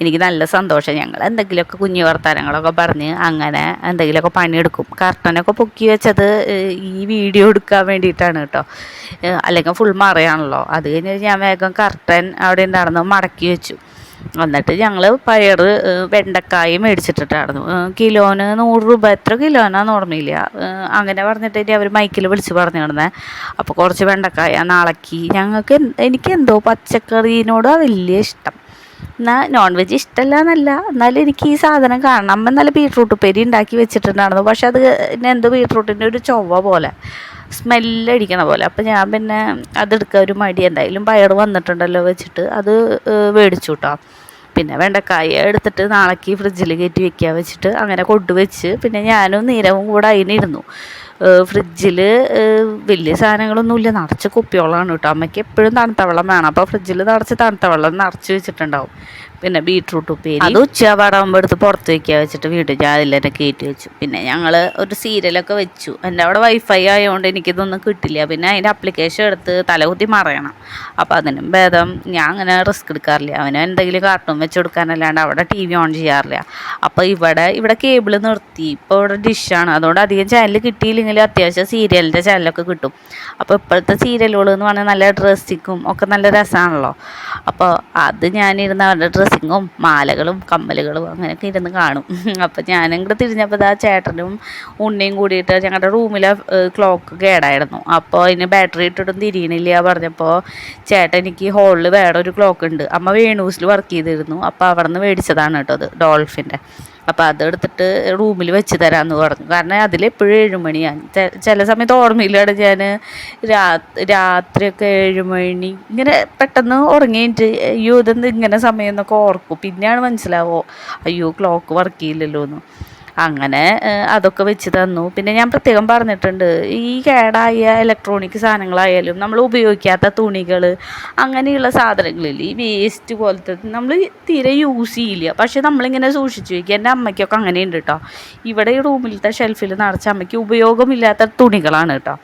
എനിക്ക് നല്ല സന്തോഷം. ഞങ്ങൾ എന്തെങ്കിലുമൊക്കെ കുഞ്ഞു വർത്തമാനങ്ങളൊക്കെ പറഞ്ഞ് അങ്ങനെ എന്തെങ്കിലുമൊക്കെ പണിയെടുക്കും. കർട്ടനൊക്കെ പൊക്കി വെച്ചത് ഈ വീഡിയോ എടുക്കാൻ വേണ്ടിയിട്ടാണ് കേട്ടോ. അല്ലെങ്കിൽ ഫുൾ മറയാണല്ലോ. അത് കഴിഞ്ഞ് ഞാൻ വേഗം കർട്ടൻ അവിടെ ഉണ്ടായിരുന്നു മടക്കി വെച്ചു. എന്നിട്ട് ഞങ്ങൾ പയർ വെണ്ടക്കായും മേടിച്ചിട്ടിട്ടായിരുന്നു. കിലോന് നൂറ് രൂപ എത്ര കിലോനാന്ന് ഓർമ്മയില്ല. അങ്ങനെ പറഞ്ഞിട്ട് അവർ മൈക്കിൽ വിളിച്ച് പറഞ്ഞു കിടന്നേ അപ്പോൾ കുറച്ച് വെണ്ടക്കായ നാളക്കി. ഞങ്ങൾക്ക് എനിക്ക് എന്തോ പച്ചക്കറീനോടാണ് വലിയ ഇഷ്ടം. എന്നാൽ നോൺ വെജ് ഇഷ്ടമല്ല എന്നല്ല എന്നാലും എനിക്ക് ഈ സാധനം കാണണം. അമ്മ നല്ല ബീട്രൂട്ട് ഉപ്പേരി ഉണ്ടാക്കി വെച്ചിട്ടുണ്ടായിരുന്നു. പക്ഷെ അത് എന്തോ ബീട്രൂട്ടിന്റെ ഒരു ചൊവ്വ പോലെ. സ്മെല്ലടിക്കണ പോലെ. അപ്പം ഞാൻ പിന്നെ അതെടുക്കാൻ ഒരു മടി. എന്തായാലും പയർ വന്നിട്ടുണ്ടല്ലോ വെച്ചിട്ട് അത് മേടിച്ചു കേട്ടോ പിന്നെ വെണ്ടക്കായ എടുത്തിട്ട് നാളേക്ക് ഫ്രിഡ്ജിൽ കയറ്റി വെക്കുക വെച്ചിട്ട് അങ്ങനെ കൊണ്ടുവച്ച് പിന്നെ ഞാനും നീരവും കൂടെ അതിനിരുന്നു ഫ്രിഡ്ജിൽ വലിയ സാധനങ്ങളൊന്നുമില്ല. നിറച്ച് കുപ്പിയോളാണ് കേട്ടോ. അമ്മയ്ക്ക് എപ്പോഴും തണുത്ത വെള്ളം വേണം. അപ്പോൾ ഫ്രിഡ്ജിൽ നിറച്ച് തണുത്ത വെള്ളം നിറച്ച് വെച്ചിട്ടുണ്ടാവും. പിന്നെ ബീട്രൂട്ട് ഉപ്പേരി. അത് ഉച്ചപാടാകുമ്പോൾ എടുത്ത് പുറത്ത് വയ്ക്കുക വെച്ചിട്ട് വീട്ടിൽ ഞാൻ അതിൽ തന്നെ കയറ്റി വെച്ചു. പിന്നെ ഞങ്ങൾ ഒരു സീരിയലൊക്കെ വെച്ചു. എന്റെ അവിടെ വൈഫൈ ആയതുകൊണ്ട് എനിക്കിതൊന്നും കിട്ടില്ല. പിന്നെ അതിന്റെ അപ്ലിക്കേഷൻ എടുത്ത് തലകുത്തി മറയണം. അപ്പോൾ അതിനും ഭേദം ഞാൻ അങ്ങനെ റിസ്ക് എടുക്കാറില്ല. അവന് എന്തെങ്കിലും കാർട്ടൂൺ വെച്ച് കൊടുക്കാനല്ലാണ്ട് അവിടെ ടി വി ഓൺ ചെയ്യാറില്ല. അപ്പോൾ ഇവിടെ ഇവിടെ കേബിൾ നിർത്തി. ഇപ്പോൾ ഇവിടെ ഡിഷാണ് അതുകൊണ്ട് അധികം ചാനൽ കിട്ടിയില്ലെങ്കിൽ അത്യാവശ്യം സീരിയലിന്റെ ചാനലൊക്കെ കിട്ടും. അപ്പോൾ ഇപ്പോഴത്തെ സീരിയലുകൾ എന്ന് പറഞ്ഞാൽ നല്ല ഡ്രസ്സിക്കും ഒക്കെ നല്ല രസമാണല്ലോ അപ്പോൾ അത് ഞാനിരുന്ന് അവരുടെ ഡ്രസ്സിങ്ങും മാലകളും കമ്മലുകളും അങ്ങനെയൊക്കെ ഇരുന്ന് കാണും. അപ്പോൾ ഞാനിങ്ങോട്ട് തിരിഞ്ഞപ്പോൾ ആ ചേട്ടനും ഉണ്ണിയും കൂടിയിട്ട് ഞങ്ങളുടെ റൂമിലെ ക്ലോക്ക് കേടായിരുന്നു. അപ്പോൾ അതിന് ബാറ്ററി ഇട്ടിട്ടും തിരിയണില്ല പറഞ്ഞപ്പോൾ ചേട്ടൻ എനിക്ക് ഹോളിൽ വേറെ ഒരു ക്ലോക്ക് ഉണ്ട്. അമ്മ വേണൂസിൽ വർക്ക് ചെയ്തിരുന്നു. അപ്പോൾ അവിടെ നിന്ന് മേടിച്ചതാണ് കേട്ടോ അത് ഡോൾഫിന്റെ അപ്പോൾ അതെടുത്തിട്ട് റൂമിൽ വെച്ച് തരാമെന്ന് പറഞ്ഞു. കാരണം അതിൽ എപ്പോഴും ഏഴുമണിയാണ് ചില സമയത്ത് ഓർമ്മയില്ലാണ്ട് ഞാൻ രാ രാത്രിയൊക്കെ ഏഴുമണി ഇങ്ങനെ പെട്ടെന്ന് ഉറങ്ങിയിട്ട് അയ്യോ ഇതെന്ത് ഇങ്ങനെ സമയം എന്നൊക്കെ ഓർക്കും. പിന്നെയാണ് മനസ്സിലാവോ അയ്യോ ക്ലോക്ക് വർക്ക് ചെയ്യില്ലല്ലോ എന്ന് അങ്ങനെ അതൊക്കെ വെച്ച് തന്നു. പിന്നെ ഞാൻ പ്രത്യേകം പറഞ്ഞിട്ടുണ്ട് ഈ കേടായ ഇലക്ട്രോണിക് സാധനങ്ങളായാലും നമ്മൾ ഉപയോഗിക്കാത്ത തുണികൾ അങ്ങനെയുള്ള സാധനങ്ങളിൽ ഈ വേസ്റ്റ് പോലത്തെ നമ്മൾ തീരെ യൂസ് ചെയ്യില്ല. പക്ഷെ നമ്മളിങ്ങനെ സൂക്ഷിച്ചു വയ്ക്കുക എന്റെ അമ്മയ്ക്കൊക്കെ അങ്ങനെയുണ്ട് കേട്ടോ ഇവിടെ ഈ റൂമിലത്തെ ഷെൽഫിൽ നിറച്ച അമ്മയ്ക്ക് ഉപയോഗമില്ലാത്ത തുണികളാണ് കേട്ടോ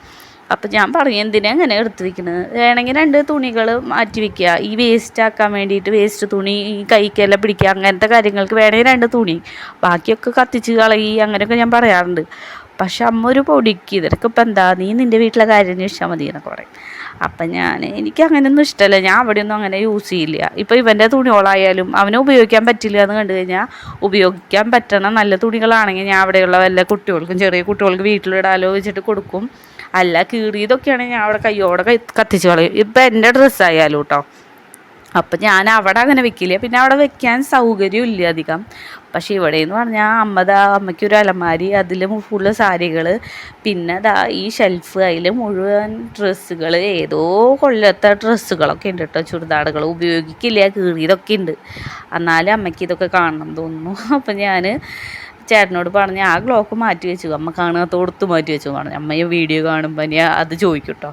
അപ്പം ഞാൻ പറഞ്ഞു എന്തിനാ അങ്ങനെ എടുത്ത് വെക്കുന്നത് വേണമെങ്കിൽ രണ്ട് തുണികൾ മാറ്റി വെക്കുക. ഈ വേസ്റ്റ് ആക്കാൻ വേണ്ടിയിട്ട് വേസ്റ്റ് തുണി ഈ കൈക്കെല്ലാം പിടിക്കുക അങ്ങനത്തെ കാര്യങ്ങൾക്ക് വേണമെങ്കിൽ രണ്ട് തുണി. ബാക്കിയൊക്കെ കത്തിച്ച് കളയി അങ്ങനെയൊക്കെ ഞാൻ പറയാറുണ്ട്. പക്ഷെ അമ്മ ഒരു പൊടിക്ക് ഇതൊക്കെ ഇപ്പം എന്താ നീ നിന്റെ വീട്ടിലെ കാര്യം അന്വേഷിച്ചാൽ മതി എന്നൊക്കെ പറയും. അപ്പം ഞാൻ എനിക്ക് അങ്ങനെയൊന്നും ഇഷ്ടമല്ല ഞാൻ അവിടെയൊന്നും അങ്ങനെ യൂസ് ചെയ്യില്ല. ഇപ്പോൾ ഇവന്റെ തുണികളായാലും അവനെ ഉപയോഗിക്കാൻ പറ്റില്ല എന്ന് കണ്ടു കഴിഞ്ഞാൽ ഉപയോഗിക്കാൻ പറ്റണ നല്ല തുണികളാണെങ്കിൽ ഞാൻ അവിടെയുള്ള വല്ല കുട്ടികൾക്കും ചെറിയ കുട്ടികൾക്ക് വീട്ടിലിടാലോ വെച്ചിട്ട് കൊടുക്കും. അല്ല കീറിയതൊക്കെയാണ് ഞാൻ അവിടെ കയ്യോടെ കത്തിച്ച് കളയും ഇപ്പം എന്റെ ഡ്രസ്സായാലും കേട്ടോ അപ്പം ഞാൻ അവിടെ അങ്ങനെ വെക്കില്ല. പിന്നെ അവിടെ വെക്കാൻ സൗകര്യം ഇല്ല അധികം. പക്ഷേ ഇവിടെ എന്ന് പറഞ്ഞാൽ അമ്മത അമ്മയ്ക്ക് ഒരു അലമാരി അതിൽ ഫുള്ള് സാരികൾ പിന്നെ ദാ ഈ ഷെൽഫ് അതിൽ മുഴുവൻ ഡ്രസ്സുകൾ ഏതോ കൊല്ലത്തെ ഡ്രസ്സുകളൊക്കെ ഉണ്ട് കേട്ടോ ചുരിദാറുകൾ ഉപയോഗിക്കില്ല കീറിയതൊക്കെ ഉണ്ട്. എന്നാലും അമ്മയ്ക്ക് ഇതൊക്കെ കാണണം തോന്നുന്നു. അപ്പം ഞാൻ ചേട്ടനോട് പറഞ്ഞ് ആ ഗ്ലോക്ക് മാറ്റി വെച്ചു അമ്മ കാണാത്ത കൊടുത്ത് മാറ്റി വെച്ചു. പറഞ്ഞു. അമ്മയെ വീഡിയോ കാണുമ്പോൾ ഞാൻ അത് ചോദിക്കും കേട്ടോ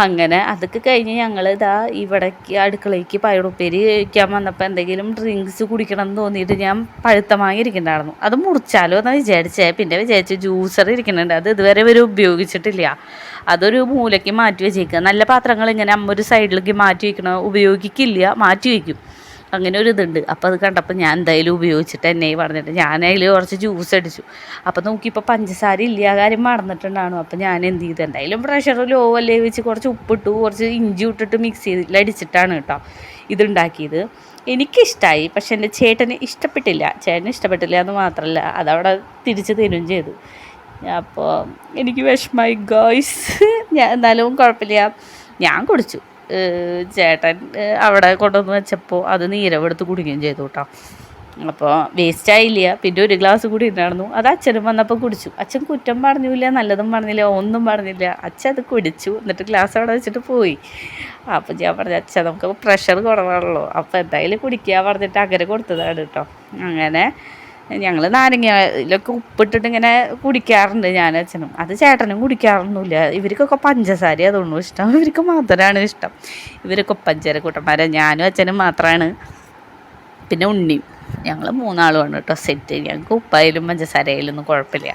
അങ്ങനെ അതൊക്കെ കഴിഞ്ഞ് ഞങ്ങൾ ഇതാ ഇവിടേക്ക് അടുക്കളയ്ക്ക് പയറുപ്പേരി കഴിക്കാൻ വന്നപ്പോൾ എന്തെങ്കിലും ഡ്രിങ്ക്സ് കുടിക്കണം എന്ന് തോന്നിയിട്ട് ഞാൻ പഴുത്ത അത് മുറിച്ചാലോ എന്ന് വിചാരിച്ചേ. പിന്നെ വിചാരിച്ചു ജ്യൂസർ ഇരിക്കുന്നുണ്ട്. അത് ഇതുവരെ ഇവർ ഉപയോഗിച്ചിട്ടില്ല. അതൊരു മൂലയ്ക്ക് മാറ്റി വെച്ചേക്കുക നല്ല പാത്രങ്ങൾ ഇങ്ങനെ അമ്മ ഒരു സൈഡിലേക്ക് മാറ്റി വയ്ക്കണോ ഉപയോഗിക്കില്ല മാറ്റി വയ്ക്കും അങ്ങനെ ഒരു ഇതുണ്ട്. അപ്പോൾ അത് കണ്ടപ്പോൾ ഞാൻ എന്തായാലും ഉപയോഗിച്ചിട്ട് എന്നെ പറഞ്ഞിട്ട് ഞാൻ അതിൽ കുറച്ച് ജ്യൂസ് അടിച്ചു. അപ്പോൾ നോക്കിയപ്പോൾ പഞ്ചസാര ഇല്ല കാര്യം മറന്നിട്ടുണ്ടാണ്. അപ്പോൾ ഞാൻ എന്ത് ചെയ്തു? എന്തായാലും പ്രഷർ ലോ അല്ലേ വെച്ച് കുറച്ച് ഉപ്പിട്ടു കുറച്ച് ഇഞ്ചി ഇട്ടിട്ട് മിക്സ് ചെയ്തില്ല അടിച്ചിട്ടാണ് കേട്ടോ ഇതുണ്ടാക്കിയത്. എനിക്കിഷ്ടമായി പക്ഷെ എന്റെ ചേട്ടന് ഇഷ്ടപ്പെട്ടില്ല. ചേട്ടന് ഇഷ്ടപ്പെട്ടില്ല എന്ന് മാത്രമല്ല അതവിടെ തിരിച്ച് തരും ചെയ്തു. അപ്പോൾ എനിക്ക് വിഷമായി ഗോയ്സ് ഞാൻ എന്നാലും കുഴപ്പമില്ല. ഞാൻ കുടിച്ചു. ചേട്ടൻ അവിടെ കൊണ്ടുവന്ന് വെച്ചപ്പോൾ അത് നീരവെടുത്ത് കുടിക്കുകയും ചെയ്തു കേട്ടോ. അപ്പോൾ വേസ്റ്റ് ആയില്ല. പിന്നെ ഒരു ഗ്ലാസ് കൂടി ഉണ്ടായിരുന്നു. അത് അച്ഛനും വന്നപ്പോൾ കുടിച്ചു. അച്ഛൻ കുറ്റം പറഞ്ഞില്ല നല്ലതും പറഞ്ഞില്ല ഒന്നും പറഞ്ഞില്ല. അച്ഛൻ അത് കുടിച്ചു. എന്നിട്ട് ഗ്ലാസ് അവിടെ വെച്ചിട്ട് പോയി. അപ്പോൾ ഞാൻ പറഞ്ഞു അച്ഛൻ നമുക്ക് പ്രഷർ കുറവാണല്ലോ. അപ്പോൾ എന്തായാലും കുടിക്കുക പറഞ്ഞിട്ട് അങ്ങനെ കൊടുത്തതാണ് കേട്ടോ. അങ്ങനെ ഞങ്ങൾ നാരങ്ങയിലൊക്കെ ഉപ്പിട്ടിട്ട് ഇങ്ങനെ കുടിക്കാറുണ്ട് ഞാൻ അച്ഛനും. അത് ചേട്ടനും കുടിക്കാറൊന്നുമില്ല. ഇവർക്കൊക്കെ പഞ്ചസാര അതൊന്നും ഇഷ്ടം. ഇവർക്ക് മധുരമാണ് ഇഷ്ടം. ഇവരൊക്കെ പഞ്ചര കൂട്ടന്മാരെ. ഞാനും അച്ഛനും മാത്രമാണ് പിന്നെ ഉണ്ണിയും. ഞങ്ങൾ മൂന്നാളുമാണ് കേട്ടോ സെറ്റ് ഞങ്ങൾക്ക് ഉപ്പായാലും പഞ്ചസാരയിലും ഒന്നും കുഴപ്പമില്ല.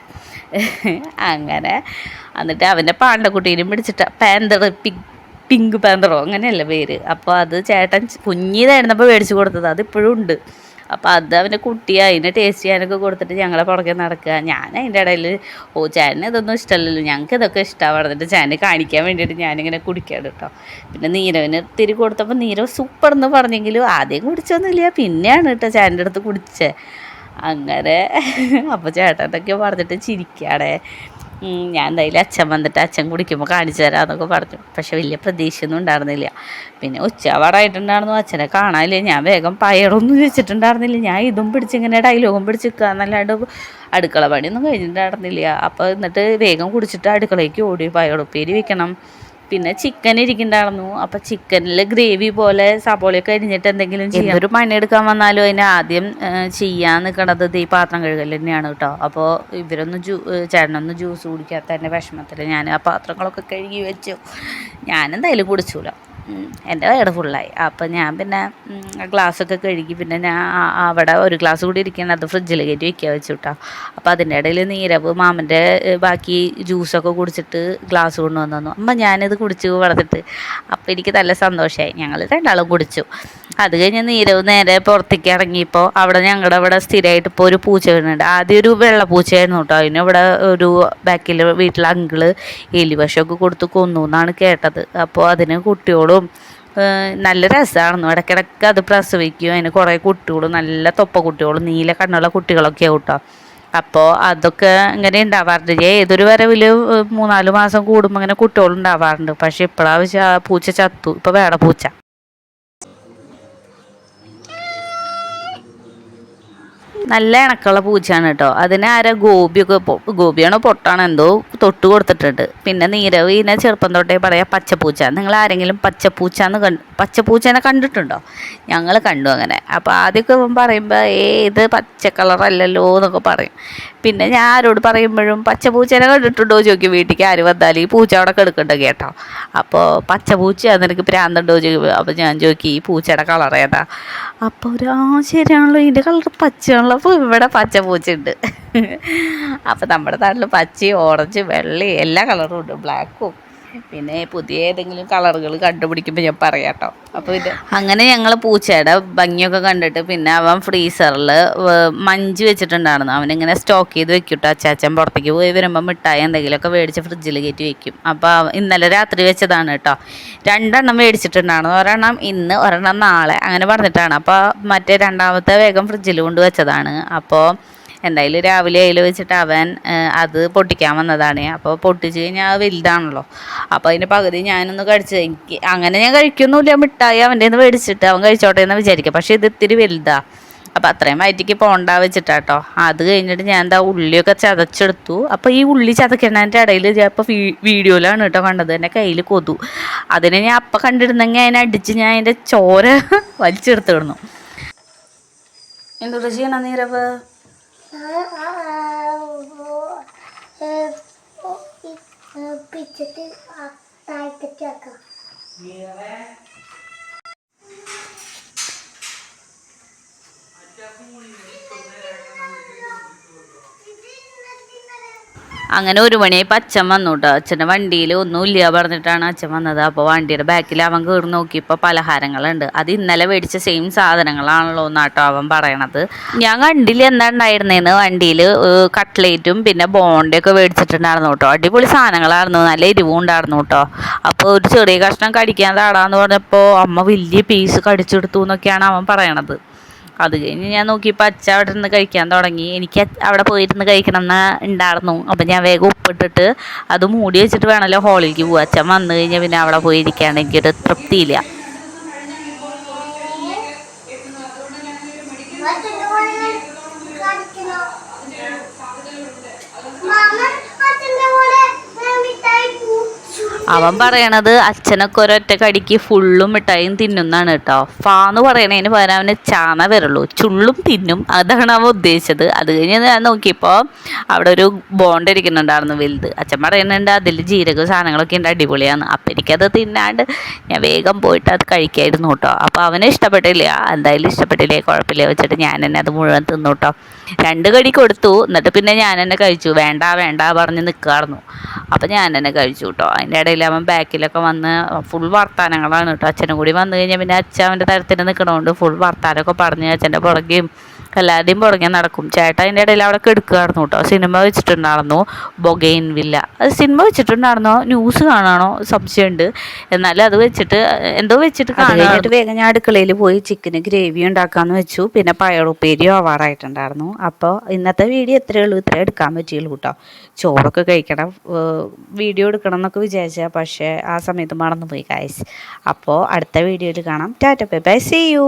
അങ്ങനെ. എന്നിട്ട് അവന്റെ പാണ്ടക്കുട്ടീനും പിടിച്ചിട്ട്. പാന്തർ പിങ്ക് പിങ്ക് പാന്തറോ അങ്ങനെയല്ല പേര്. അപ്പോൾ അത് ചേട്ടൻ കുഞ്ഞിതായിരുന്നപ്പോൾ മേടിച്ച് കൊടുത്തത്. അതിപ്പോഴും ഉണ്ട്. അപ്പോൾ അത് അവന്റെ കുട്ടിയെ അതിനെ ടേസ്റ്റ് ചെയ്യാനൊക്കെ കൊടുത്തിട്ട് ഞങ്ങളെ പുറകെ നടക്കുക. ഞാൻ അതിന്റെ ഇടയിൽ ഓ ചേട്ടന് ഇതൊന്നും ഇഷ്ടമല്ലല്ലോ ഞങ്ങൾക്ക് ഇതൊക്കെ ഇഷ്ടമാണ് പറഞ്ഞിട്ട് ചേട്ടനെ കാണിക്കാൻ വേണ്ടിയിട്ട് ഞാനിങ്ങനെ കുടിക്കാണ് കേട്ടോ പിന്നെ നീരവിന് തിരി കൊടുത്തപ്പോൾ നീരവ് സൂപ്പർ എന്ന് പറഞ്ഞെങ്കിലും ആദ്യം കുടിച്ചൊന്നുമില്ല. പിന്നെയാണ് കേട്ടോ ചേട്ടന്റെ അടുത്ത് കുടിച്ചത് അങ്ങനെ. അപ്പോൾ ചേട്ടനൊക്കെ പറഞ്ഞിട്ട് ചിരിക്കാടെ ഞാൻ എന്തായാലും അച്ഛൻ വന്നിട്ട് അച്ഛൻ കുടിക്കുമ്പോൾ കാണിച്ചു തരാമെന്നൊക്കെ പറഞ്ഞു. പക്ഷെ വലിയ പ്രതീക്ഷയൊന്നും ഉണ്ടായിരുന്നില്ല. പിന്നെ ഉച്ചവാടായിട്ടുണ്ടായിരുന്നു അച്ഛനെ കാണാനില്ല. ഞാൻ വേഗം പയറൊന്നും വെച്ചിട്ടുണ്ടായിരുന്നില്ല. ഞാൻ ഇതും പിടിച്ചിങ്ങനെ ഡയലോഗും പിടിച്ച് നിൽക്കുക എന്നല്ലാണ്ട് അടുക്കള പണിയൊന്നും കഴിഞ്ഞിട്ടുണ്ടായിരുന്നില്ല. അപ്പോൾ എന്നിട്ട് വേഗം കുടിച്ചിട്ട് അടുക്കളയ്ക്ക് ഓടി പയറുപ്പേരി വെക്കണം. പിന്നെ ചിക്കൻ ഇരിക്കണ്ടായിരുന്നു അപ്പൊ ചിക്കനിൽ ഗ്രേവി പോലെ സബോളയൊക്കെ അരിഞ്ഞിട്ട് എന്തെങ്കിലും ചെയ്യാം. ഒരു പണിയെടുക്കാൻ വന്നാലും അതിന് ആദ്യം ചെയ്യാൻ നിൽക്കണത് ഈ പാത്രം കഴുകൽ തന്നെയാണ് കേട്ടോ. അപ്പോൾ ഇവരൊന്നും ജ്യൂ ചേട്ടനൊന്നും ജ്യൂസ് കുടിക്കാത്ത എന്റെ വിഷമത്തിൽ ഞാൻ ആ പാത്രങ്ങളൊക്കെ കഴുകി വെച്ചു. ഞാനെന്തായാലും കുടിച്ചൂല. എന്റെ വയറ് ഫുള്ളായി അപ്പം ഞാൻ പിന്നെ ഗ്ലാസ്സൊക്കെ കഴുകി പിന്നെ ഞാൻ അവിടെ ഒരു ഗ്ലാസ് കൂടി ഇരിക്കുന്നത് അത് ഫ്രിഡ്ജിൽ കയറ്റി വയ്ക്കുക വെച്ചു കേട്ടോ അപ്പോൾ അതിന്റെ ഇടയിൽ നീരവ് മാമന്റെ ബാക്കി ജ്യൂസൊക്കെ കുടിച്ചിട്ട് ഗ്ലാസ് കൊണ്ടുവന്നു. തന്നു അമ്മ ഞാനിത് കുടിച്ചു വളർത്തിട്ട്. അപ്പം എനിക്ക് നല്ല സന്തോഷമായി ഞങ്ങൾ രണ്ടാളും കുടിച്ചു. അത് കഴിഞ്ഞ് നീരവ് നേരെ പുറത്തേക്ക് ഇറങ്ങിയപ്പോൾ അവിടെ ഞങ്ങളുടെ അവിടെ സ്ഥിരമായിട്ട് ഇപ്പോൾ ഒരു പൂച്ച വീണുണ്ട് ആദ്യം ഒരു വെള്ള പൂച്ചയായിരുന്നു കേട്ടോ അതിന് ഇവിടെ ഒരു ബാക്കിൽ വീട്ടിലെ അങ്കിൾ എലിവശമൊക്കെ കൊടുത്ത് കൊന്നു എന്നാണ് കേട്ടത്. അപ്പോൾ അതിന് കുട്ടിയോളും ഏഹ് നല്ല രസമാണെന്നു ഇടയ്ക്കിടയ്ക്ക് അത് പ്രസവിക്കും. അതിന് കുറേ കുട്ടികളും നല്ല തൊപ്പ കുട്ടികളും നീല കണ്ണുള്ള കുട്ടികളൊക്കെ കേട്ടോ. അപ്പോൾ അതൊക്കെ ഇങ്ങനെ ഉണ്ടാവാറുണ്ട്. ഏതൊരു വരവിൽ മൂന്നാൽ മാസം കൂടുമ്പോൾ ഇങ്ങനെ കുട്ടികൾ ഉണ്ടാവാറുണ്ട് പക്ഷെ ഇപ്പോഴാവശ്യം പൂച്ച ചത്തു. ഇപ്പോൾ വേട പൂച്ച. നല്ല ഇണക്കുള്ള പൂച്ചയാണ് കേട്ടോ. അതിന് ആരാ ഗോപിയൊക്കെ ഗോപിയാണോ പൊട്ടാണോ എന്തോ തൊട്ട് കൊടുത്തിട്ടുണ്ട്. പിന്നെ നീരവ് ഇതിനെ ചെറുപ്പം തൊട്ടേ പറയാം പച്ചപ്പൂച്ച. നിങ്ങൾ ആരെങ്കിലും പച്ചപ്പൂച്ച എന്ന് കണ്ട് പച്ചപ്പൂച്ചനെ കണ്ടിട്ടുണ്ടോ? ഞങ്ങൾ കണ്ടു അങ്ങനെ. അപ്പോൾ ആദ്യമൊക്കെ പറയുമ്പോൾ ഏത് പച്ച കളറല്ലല്ലോ എന്നൊക്കെ പറയും. പിന്നെ ഞാൻ ആരോട് പറയുമ്പോഴും പച്ചപ്പൂച്ചേനെ കണ്ടിട്ടുണ്ടോ? ചോദിക്കും. വീട്ടിലേക്ക് ആര് വന്നാൽ ഈ പൂച്ച അവിടെ കിടക്കണ്ട? കേട്ടോ. അപ്പോൾ പച്ചപ്പൂച്ച എന്നെനിക്ക് പ്രാന്തുണ്ടോ ചോദിക്കും. അപ്പോൾ ഞാൻ ചോദിക്കും ഈ പൂച്ചയുടെ കളർ ഏതാ? അപ്പോൾ ഒരു ആ ശരിയാണല്ലോ. ഇതിന്റെ കളർ പച്ചയാണല്ലോ. അപ്പോൾ ഇവിടെ പച്ച പൂച്ചയുണ്ട് അപ്പോൾ നമ്മുടെ നാട്ടിൽ പച്ചയും ഓറഞ്ചും വെള്ളയും എല്ലാ കളറും ഉണ്ട്. ബ്ലാക്കും പിന്നെ പുതിയ ഏതെങ്കിലും കളറുകൾ കണ്ടുപിടിക്കുമ്പോൾ ഞാൻ പറയാം കേട്ടോ അപ്പോൾ ഇത് അങ്ങനെ ഞങ്ങൾ പൂച്ചയുടെ ഭംഗിയൊക്കെ കണ്ടിട്ട് പിന്നെ അവൻ ഫ്രീസറിൽ മഞ്ച് വെച്ചിട്ടുണ്ടായിരുന്നു. അവനിങ്ങനെ സ്റ്റോക്ക് ചെയ്ത് വെക്കും കേട്ടോ അച്ചാച്ചൻ പുറത്തേക്ക് പോയി വരുമ്പോൾ മിഠായി എന്തെങ്കിലുമൊക്കെ മേടിച്ച് ഫ്രിഡ്ജിൽ കയറ്റി വെക്കും. അപ്പോൾ ഇന്നലെ രാത്രി വെച്ചതാണ് കേട്ടോ. രണ്ടെണ്ണം മേടിച്ചിട്ടുണ്ടായിരുന്നു. ഒരെണ്ണം ഇന്ന് ഒരെണ്ണം നാളെ അങ്ങനെ പറഞ്ഞിട്ടാണ്. അപ്പോൾ മറ്റേ രണ്ടാമത്തെ വേഗം ഫ്രിഡ്ജിൽ കൊണ്ട് വെച്ചതാണ്. അപ്പോൾ എന്തായാലും രാവിലെ അതിൽ വെച്ചിട്ട് അവൻ അത് പൊട്ടിക്കാൻ വന്നതാണ്. അപ്പോൾ പൊട്ടിച്ച് കഴിഞ്ഞാൽ വലുതാണല്ലോ. അപ്പോൾ അതിന്റെ പകുതി ഞാനൊന്ന് കഴിച്ചത് എനിക്ക് അങ്ങനെ ഞാൻ കഴിക്കൊന്നുമില്ല മിഠായി അവന്റെ നിന്ന് മേടിച്ചിട്ട് അവൻ കഴിച്ചോട്ടെ എന്ന് വിചാരിക്കുക പക്ഷേ ഇത് ഇത്തിരി വലുതാണ് അപ്പോൾ അത്രയും വയറ്റിക്ക് പോണ്ട വെച്ചിട്ടാട്ടോ. അത് കഴിഞ്ഞിട്ട് ഞാൻ എന്താ ഉള്ളിയൊക്കെ ചതച്ചെടുത്തു. അപ്പോൾ ഈ ഉള്ളി ചതക്കണതിന്റെ ഇടയിൽ ഞാൻ ഇപ്പോൾ വീഡിയോയിലാണ് കേട്ടോ കണ്ടത്. എന്റെ കയ്യിൽ കൊതു. അതിനെ ഞാൻ അപ്പം കണ്ടിരുന്നെങ്കിൽ അതിനെ അടിച്ച് ഞാൻ അതിന്റെ ചോര വലിച്ചെടുത്തിടുന്നു എന്തുകൊണ്ട് ചെയ്യണം നീരവ്? പിച്ചിട്ട് താഴ്ത്തിട്ട് വെക്കാം. അങ്ങനെ ഒരു മണിയായി അച്ഛൻ വന്നു കേട്ടോ അച്ഛന്റെ വണ്ടിയിൽ ഒന്നുമില്ല പറഞ്ഞിട്ടാണ് അച്ഛൻ വന്നത്. അപ്പോൾ വണ്ടിയുടെ ബാക്കിൽ അവൻ കയറി നോക്കിയപ്പോൾ പലഹാരങ്ങളുണ്ട്. അത് ഇന്നലെ മേടിച്ച സെയിം സാധനങ്ങളാണല്ലോ എന്നാട്ടോ അവൻ പറയണത്. ഞാൻ കണ്ടില്ല എന്താ ഉണ്ടായിരുന്നേന്ന്. വണ്ടിയിൽ കട്ട്ലേറ്റും പിന്നെ ബോണ്ടയൊക്കെ മേടിച്ചിട്ടുണ്ടായിരുന്നു കേട്ടോ. അടിപൊളി സാധനങ്ങളായിരുന്നു. നല്ല എരിവും ഉണ്ടായിരുന്നു കേട്ടോ. അപ്പോൾ ഒരു ചെറിയ കഷ്ണം കടിക്കാൻ താടാന്ന് പറഞ്ഞപ്പോൾ അമ്മ വലിയ പീസ് കടിച്ചെടുത്തു എന്നൊക്കെയാണ് അവൻ പറയണത്. അത് കഴിഞ്ഞ് ഞാൻ നോക്കിയപ്പോൾ അച്ഛ അവിടെ ഇരുന്ന് കഴിക്കാൻ തുടങ്ങി. എനിക്ക് അവിടെ പോയിരുന്ന് കഴിക്കണം എന്ന് ഉണ്ടായിരുന്നു അപ്പം ഞാൻ വേഗം ഉപ്പിട്ടിട്ട് അത് മൂടി വെച്ചിട്ട് വേണമല്ലോ ഹോളിലേക്ക് പോവാം. അച്ഛൻ വന്നു കഴിഞ്ഞാൽ പിന്നെ അവിടെ പോയി ഇരിക്കാണ്ട് എനിക്കൊരു തൃപ്തിയില്ല അച്ഛന്റെ കൂടെ കളിക്കണോ മാമ അച്ഛന്റെ കൂടെ ഞാൻ മിഠായി പൂ അവൻ പറയണത് അച്ഛനൊക്കെ ഒരൊറ്റ കടിക്ക് ഫുള്ളും മിഠായും തിന്നുന്നാണ് കേട്ടോ. ഫാന്ന് പറയണതിന് പകരം അവന് ചാന വരുള്ളൂ. ചുള്ളും തിന്നും. അതാണ് അവൻ ഉദ്ദേശിച്ചത്. അത് കഴിഞ്ഞ് ഞാൻ നോക്കിയപ്പോൾ അവിടെ ഒരു ബോണ്ട് ഇരിക്കുന്നുണ്ടായിരുന്നു വലുത്. അച്ഛൻ പറയുന്നുണ്ട് അതിൽ ജീരക സാധനങ്ങളൊക്കെ ഉണ്ട് അടിപൊളിയാണ് അപ്പം എനിക്കത് തിന്നാണ്ട് ഞാൻ വേഗം പോയിട്ട് അത് കഴിക്കായിരുന്നു കേട്ടോ. അപ്പോൾ അവന് ഇഷ്ടപ്പെട്ടില്ല. എന്തായാലും ഇഷ്ടപ്പെട്ടില്ലേ? കുഴപ്പമില്ല. വെച്ചിട്ട് ഞാൻ തന്നെ അത് മുഴുവൻ തിന്നു കേട്ടോ. രണ്ട് കടി കൊടുത്തു. എന്നിട്ട് പിന്നെ ഞാൻ തന്നെ കഴിച്ചു. വേണ്ട വേണ്ട പറഞ്ഞ് നിൽക്കാറുന്നു അപ്പം ഞാൻ തന്നെ കഴിച്ചു കേട്ടോ. അതിന്റെ ഇടയിൽ അവൻ ബാക്കിലൊക്കെ വന്ന് ഫുൾ വർത്താനങ്ങളാണ് കേട്ടോ അച്ഛനും കൂടി വന്നു കഴിഞ്ഞാൽ പിന്നെ അച്ഛൻ അവന്റെ തരത്തിന് നിൽക്കണോണ്ട് ഫുൾ വർത്താനമൊക്കെ പറഞ്ഞ് അച്ഛന്റെ പുറകെയും എല്ലാവരുടെയും പുറകെ നടക്കും. ചേട്ടൻ അതിന്റെ ഇടയിൽ അവിടെ കെടുക്കുകയായിരുന്നു കേട്ടോ. സിനിമ വെച്ചിട്ടുണ്ടായിരുന്നു. Bougainvillea. അത് സിനിമ വെച്ചിട്ടുണ്ടായിരുന്നോ? ന്യൂസ് കാണാണോ? സംശയമുണ്ട്. എന്നാലും അത് വെച്ചിട്ട് എന്തോ വെച്ചിട്ട് കാണാനായിട്ട് വേഗം ഞാൻ അടുക്കളയിൽ പോയി ചിക്കന് ഗ്രേവി ഉണ്ടാക്കാമെന്ന് വെച്ചു. പിന്നെ പയറുപ്പേരിയോ ആവാറായിട്ടുണ്ടായിരുന്നു. അപ്പോൾ ഇന്നത്തെ വീഡിയോ എത്രയേ ഉള്ളൂ. ഇത്രയേ എടുക്കാൻ പറ്റിയുള്ളൂ കേട്ടോ. ചോറൊക്കെ കഴിക്കണം. വീഡിയോ എടുക്കണം എന്നൊക്കെ വിചാരിച്ചാൽ പക്ഷേ ആ സമയത്ത് മറന്നുപോയി കായ്സ് അപ്പോൾ അടുത്ത വീഡിയോയിൽ കാണാം. Tata bye bye. See you